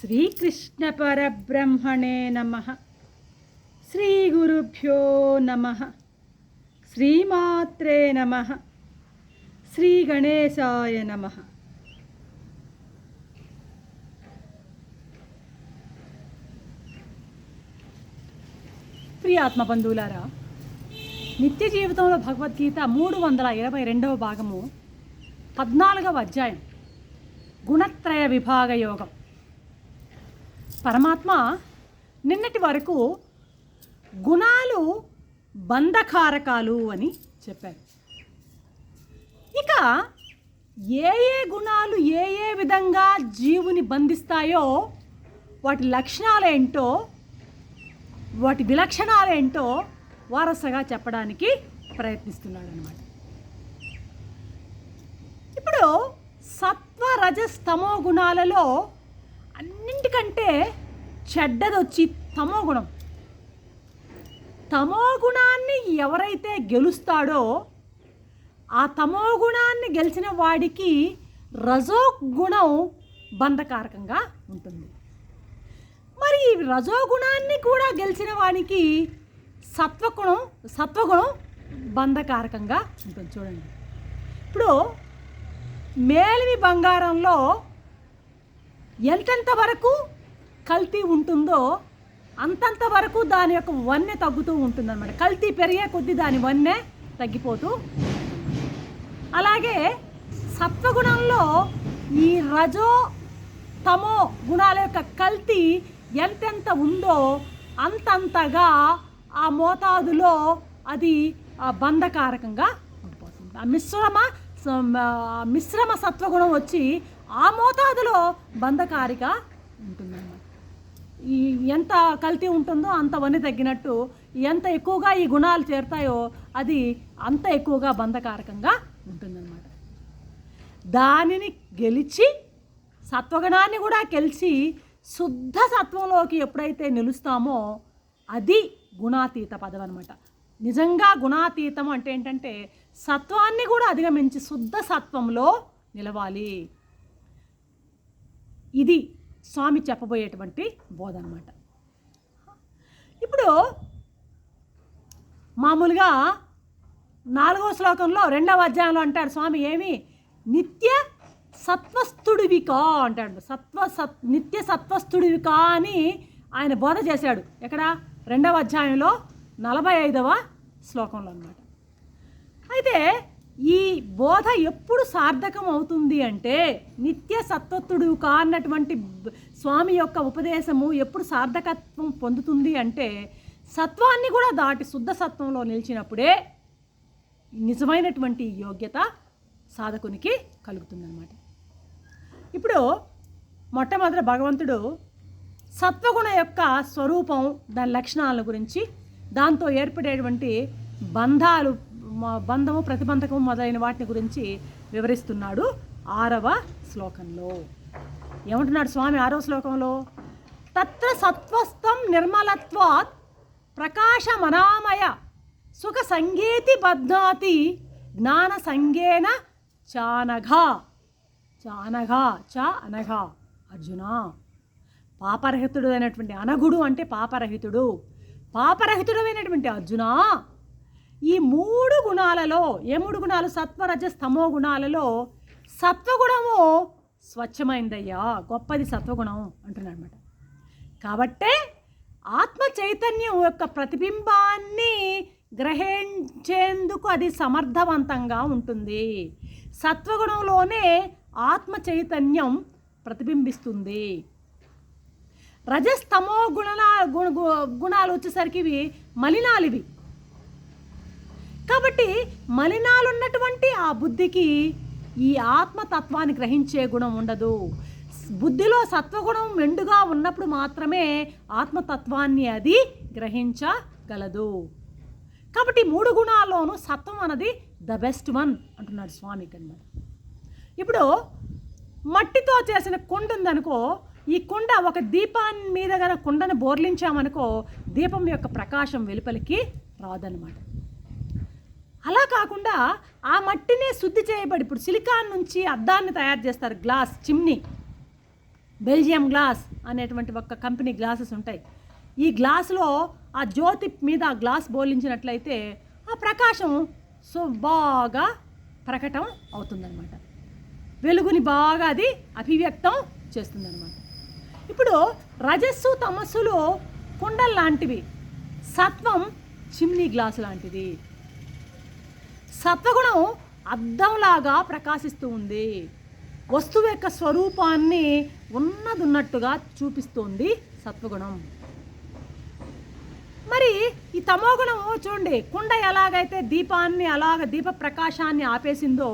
శ్రీకృష్ణపరబ్రహ్మణే నమ. శ్రీగురుభ్యో నమ. శ్రీమాత్రే నమ. శ్రీగణేశాయ నమ. ప్రియ ఆత్మబంధువులారా నిత్య జీవితంలో భగవద్గీత మూడు వందల ఇరవై రెండవ భాగము పద్నాలుగవ అధ్యాయం గుణత్రయ విభాగ యోగం. పరమాత్మ నిన్నటి వరకు గుణాలు బంధకారకాలు అని చెప్పారు. ఇక ఏ ఏ గుణాలు ఏ ఏ విధంగా జీవుని బంధిస్తాయో వాటి లక్షణాలు ఏంటో వాటి విలక్షణాలు ఏంటో వారసగా చెప్పడానికి ప్రయత్నిస్తున్నాడు అనమాట ఇప్పుడు సత్వ రజస్తమో గుణాలలో అన్నింటికంటే చెడ్డది తమో గుణం. తమో గుణాన్ని ఎవరైతే గెలుస్తాడో ఆ తమో గుణాన్ని గెలిచిన వాడికి రజో గుణం బంధకారకంగా ఉంటుంది. మరి ఈ రజోగుణాన్ని కూడా గెలిచిన వానికి సత్వగుణం సత్వగుణం బంధకారకంగా ఉంటుంది. చూడండి. ఇప్పుడు మేలిమి బంగారంలో ఎంతెంత వరకు కల్తీ ఉంటుందో అంతంత వరకు దాని యొక్క వన్నె తగ్గుతూ ఉంటుందన్నమాట. కల్తీ పెరిగే కొద్దీ దాని వన్నె తగ్గిపోతూ అలాగే సత్వగుణంలో ఈ రజో తమో గుణాల యొక్క కల్తీ ఎంతెంత ఉందో అంతంతగా ఆ మోతాదులో అది బంధకారకంగా ఉండిపోతుంది. ఆ మిశ్రమ మిశ్రమ సత్వగుణం వచ్చి ఆ మోతాదులో బంధకారిక ఉంటుందన్నమాట. ఈ ఎంత కల్తీ ఉంటుందో అంత వని తగ్గినట్టు ఎంత ఎక్కువగా ఈ గుణాలు చేరుతాయో అది అంత ఎక్కువగా బంధకారకంగా ఉంటుందన్నమాట. దానిని గెలిచి సత్వగుణాన్ని కూడా గెలిచి శుద్ధ సత్వంలోకి ఎప్పుడైతే నిలుస్తామో అది గుణాతీత పదవి అనమాట నిజంగా గుణాతీతం అంటే ఏంటంటే సత్వాన్ని కూడా అధిగమించి శుద్ధ సత్వంలో నిలవాలి. ఇది స్వామి చెప్పబోయేటువంటి బోధ అనమాట ఇప్పుడు మామూలుగా నాలుగవ శ్లోకంలో రెండవ అధ్యాయంలో అంటాడు స్వామి ఏమి? నిత్య సత్వస్థుడివికా అంటాడు. సత్వ సత్ నిత్య సత్వస్థుడివికా అని ఆయన బోధ చేశాడు. ఎక్కడ? రెండవ అధ్యాయంలో నలభై ఐదవ శ్లోకంలో అన్నమాట. అయితే ఈ బోధ ఎప్పుడు సార్థకం అవుతుంది అంటే నిత్య సత్వత్తుడు కానటువంటి స్వామి యొక్క ఉపదేశము ఎప్పుడు సార్థకత్వం పొందుతుంది అంటే సత్వాన్ని కూడా దాటి శుద్ధ సత్వంలో నిలిచినప్పుడే నిజమైనటువంటి యోగ్యత సాధకునికి కలుగుతుందన్నమాట. ఇప్పుడు మొట్టమొదట భగవంతుడు సత్వగుణ యొక్క స్వరూపం దాని లక్షణాల గురించి దాంతో ఏర్పడేటువంటి బంధాలు బంధము ప్రతిబంధకము మొదలైన వాటిని గురించి వివరిస్తున్నాడు ఆరవ శ్లోకంలో. ఏమంటున్నాడు స్వామి ఆరవ శ్లోకంలో? తత్ర సత్వస్థం నిర్మలత్వాత్ ప్రకాశమనామయ సుఖ సంగీతి బధ్నాతి జ్ఞాన సంగేన చానఘా. చానఘా చ అనఘా. అర్జున పాపరహితుడు అయినటువంటి అనగుడు అంటే పాపరహితుడు. పాపరహితుడమైనటువంటి అర్జున ఈ మూడు గుణాలలో ఏ మూడు గుణాలు? సత్వరజ స్తమో గుణాలలో సత్వగుణము స్వచ్ఛమైందయ్యా. గొప్పది సత్వగుణం అంటున్నాడు అనమాట కాబట్టే ఆత్మ చైతన్యం యొక్క ప్రతిబింబాన్ని గ్రహించేందుకు అది సమర్థవంతంగా ఉంటుంది. సత్వగుణంలోనే ఆత్మ చైతన్యం ప్రతిబింబిస్తుంది. రజస్తమో గుణ గుణ గుణాలు వచ్చేసరికి ఇవి మలినాలు ఇవి. కాబట్టి మలినాలు ఉన్నటువంటి ఆ బుద్ధికి ఈ ఆత్మతత్వాన్ని గ్రహించే గుణం ఉండదు. బుద్ధిలో సత్వగుణం మెండుగా ఉన్నప్పుడు మాత్రమే ఆత్మతత్వాన్ని అది గ్రహించగలదు. కాబట్టి మూడు గుణాల్లోనూ సత్వం అన్నది ద బెస్ట్ వన్ అంటున్నాడు స్వామి ఇక్కడ ఇప్పుడు మట్టితో చేసిన కుండ ఉందనుకో ఈ కుండ ఒక దీపాన్ని మీద గన కుండను బోర్లించామనుకో దీపం యొక్క ప్రకాశం వెలుపలికి రాదనమాట అలా కాకుండా ఆ మట్టినే శుద్ధి చేయబడి ఇప్పుడు సిలికాన్ నుంచి అద్దాన్ని తయారు చేస్తారు గ్లాస్ చిమ్నీ. బెల్జియం గ్లాస్ అనేటువంటి ఒక కంపెనీ గ్లాసెస్ ఉంటాయి. ఈ గ్లాసులో ఆ జ్యోతి మీద ఆ గ్లాస్ బోలించినట్లయితే ఆ ప్రకాశం సో బాగా ప్రకటం అవుతుందన్నమాట. వెలుగుని బాగా అది అభివ్యక్తం చేస్తుందన్నమాట. ఇప్పుడు రజస్సు తమస్సులు కుండలు లాంటివి సత్వం చిమ్నీ గ్లాసు లాంటిది. సత్వగుణం అద్దంలాగా ప్రకాశిస్తూ ఉంది. వస్తువు యొక్క స్వరూపాన్ని ఉన్నదున్నట్టుగా చూపిస్తోంది సత్వగుణం. మరి ఈ తమోగుణం చూడండి కుండ ఎలాగైతే దీపాన్ని అలాగ దీప ప్రకాశాన్ని ఆపేసిందో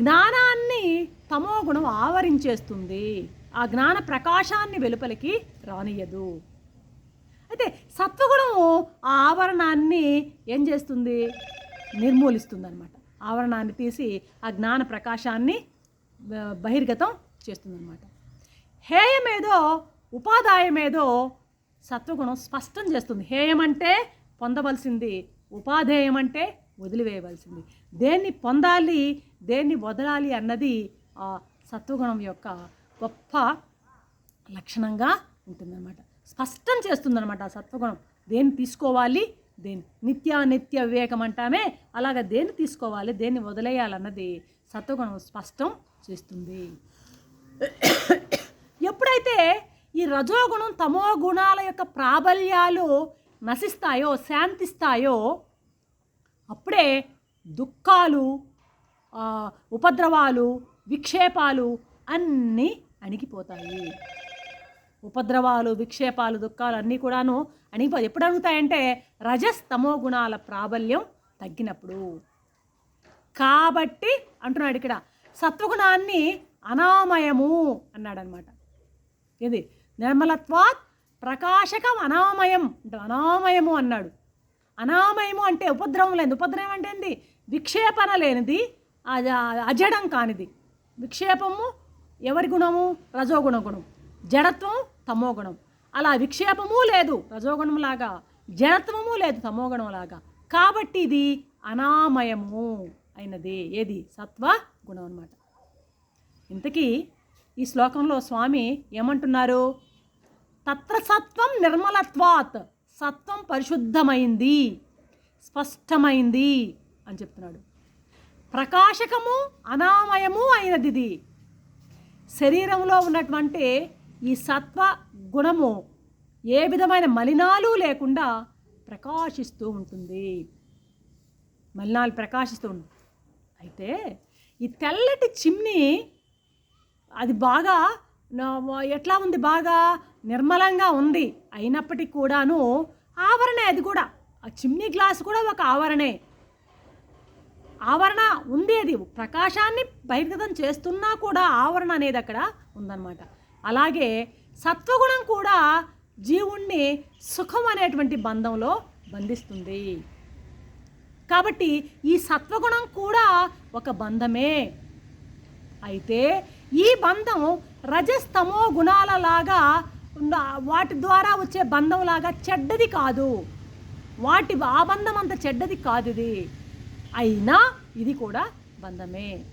జ్ఞానాన్ని తమోగుణం ఆవరించేస్తుంది. ఆ జ్ఞాన ప్రకాశాన్ని వెలుపలికి రానియదు అయితే సత్వగుణము ఆ ఆవరణాన్ని ఏం చేస్తుంది? నిర్మూలిస్తుంది అనమాట ఆవరణాన్ని తీసి ఆ జ్ఞాన ప్రకాశాన్ని బహిర్గతం చేస్తుందన్నమాట. హేయమేదో ఉపాధాయమేదో సత్వగుణం స్పష్టం చేస్తుంది. హేయం అంటే పొందవలసింది ఉపాధేయం అంటే వదిలివేయవలసింది. దేన్ని పొందాలి దేన్ని వదలాలి అన్నది ఆ సత్వగుణం యొక్క గొప్ప లక్షణంగా ఉంటుందన్నమాట. స్పష్టం చేస్తుందన్నమాట ఆ సత్వగుణం. దేన్ని తీసుకోవాలి దేని నిత్యానిత్య వివేకం అంటామే. అలాగ దేన్ని తీసుకోవాలి? దేన్ని వదిలేయాలన్నది సత్వగుణం స్పష్టం చేస్తుంది. ఎప్పుడైతే ఈ రజోగుణం తమో గుణాల యొక్క ప్రాబల్యాలు నశిస్తాయో శాంతిస్తాయో అప్పుడే దుఃఖాలు ఉపద్రవాలు విక్షేపాలు అన్నీ అణిగిపోతాయి. ఉపద్రవాలు విక్షేపాలు దుఃఖాలు అన్నీ కూడాను అని ఎప్పుడు అడుగుతాయంటే రజస్తమో గుణాల ప్రాబల్యం తగ్గినప్పుడు. కాబట్టి అంటున్నాడు ఇక్కడ సత్వగుణాన్ని అనామయము అన్నాడనమాట. ఇది నిర్మలత్వాత్ ప్రకాశకం అనామయం అంటే అనామయము అన్నాడు. అనామయము అంటే ఉపద్రవం లేనిది. ఉపద్రవం అంటే ఏంది? విక్షేపణ లేనిది అజడం కానిది. విక్షేపము ఎవరి గుణము? రజోగుణ గుణం. జడత్వం తమో గుణం. అలా విక్షేపము లేదు రజోగుణం లాగా జడత్వము లేదు తమో లాగా కాబట్టి ఇది అనామయము అయినది. ఏది? సత్వ గుణం అన్నమాట. ఇంతకీ ఈ శ్లోకంలో స్వామి ఏమంటున్నారు? తత్ర సత్వం నిర్మలత్వాత్ సత్వం పరిశుద్ధమైంది స్పష్టమైంది అని చెప్తున్నాడు. ప్రకాశకము అనామయము అయినది ఇది శరీరంలో ఉన్నటువంటి ఈ సత్వ గుణము ఏ విధమైన మలినాలు లేకుండా ప్రకాశిస్తూ ఉంటుంది. మలినాలు ప్రకాశిస్తూ ఉంటుంది అయితే ఈ తెల్లటి చిమ్ని అది బాగా నా- ఎట్లా ఉంది? బాగా నిర్మలంగా ఉంది. అయినప్పటికీ కూడాను ఆవరణే అది కూడా. ఆ చిమ్నీ గ్లాస్ కూడా ఒక ఆవరణే. ఆవరణ ఉంది అది. ప్రకాశాన్ని బహిర్గతం చేస్తున్నా కూడా ఆవరణ అనేది అక్కడ ఉందన్నమాట. అలాగే సత్వగుణం కూడా జీవుణ్ణి సుఖం అనేటువంటి బంధంలో బంధిస్తుంది. కాబట్టి ఈ సత్వగుణం కూడా ఒక బంధమే. అయితే ఈ బంధం రజస్తమో గుణాలలాగా ఉన్న- వాటి ద్వారా వచ్చే బంధం లాగా చెడ్డది కాదు. వాటి ఆ బంధం అంత చెడ్డది కాదు ఇది. అయినా ఇది కూడా బంధమే.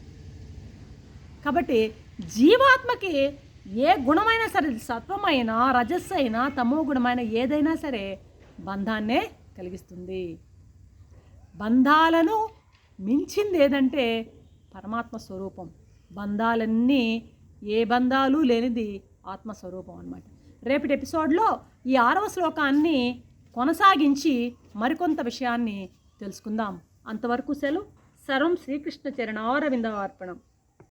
కాబట్టి జీవాత్మకి ఏ గుణమైనా సరే సత్వమైన రజస్సు అయినా తమో గుణమైన ఏదైనా సరే బంధాన్నే కలిగిస్తుంది. బంధాలను మించింది ఏదంటే పరమాత్మ స్వరూపం. బంధాలన్నీ ఏ బంధాలు లేనిది ఆత్మస్వరూపం అన్నమాట. రేపటి ఎపిసోడ్లో ఈ ఆరవ శ్లోకాన్ని కొనసాగించి మరికొంత విషయాన్ని తెలుసుకుందాం. అంతవరకు సెలవు. సర్వం శ్రీకృష్ణ చరణారవింద అర్పణం